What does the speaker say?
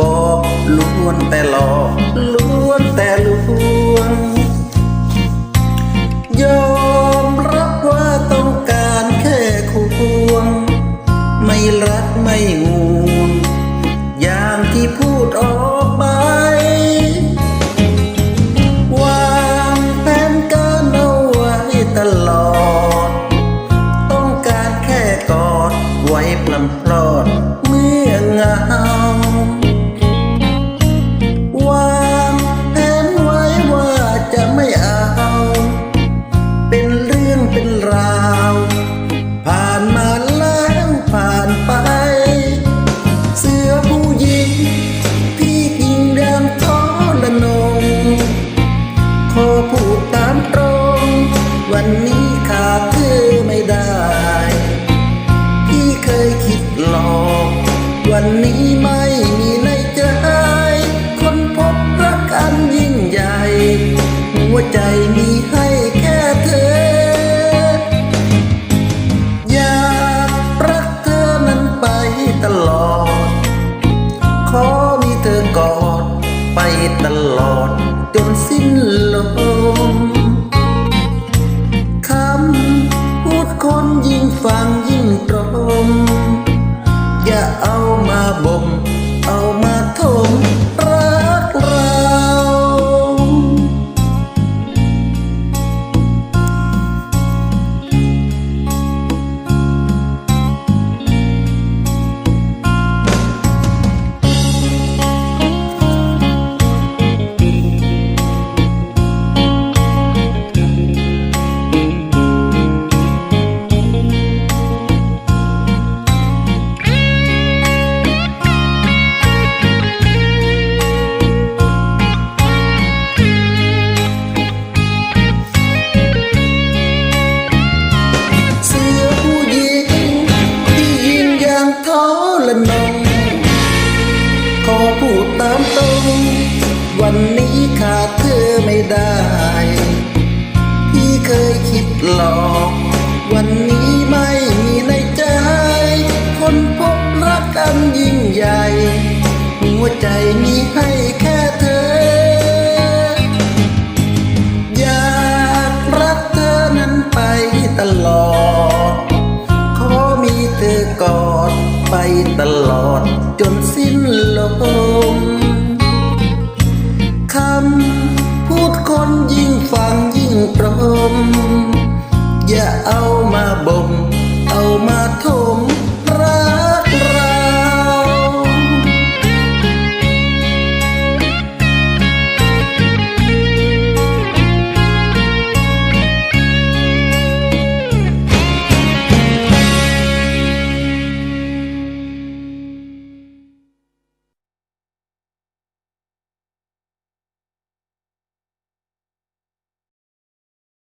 บอกล้วนแต่หลอกล้วนแต่ลวงยอมรับว่าต้องการแค่ควง ไม่รักไม่ห่วงอย่างที่พูดออกไป วางแผนการเอาไว้ตลอด ต้องการแค่กอดไว้พลันพลอด ตลอด ขอมีเธอกอดไปตลอด จนสิ้นลมคำพูดคนยิ่งฟัง มีให้แค่เธอ อยากรักเธอนั้นไปตลอด ขอมีเธอกอดไปตลอดจนสิ้น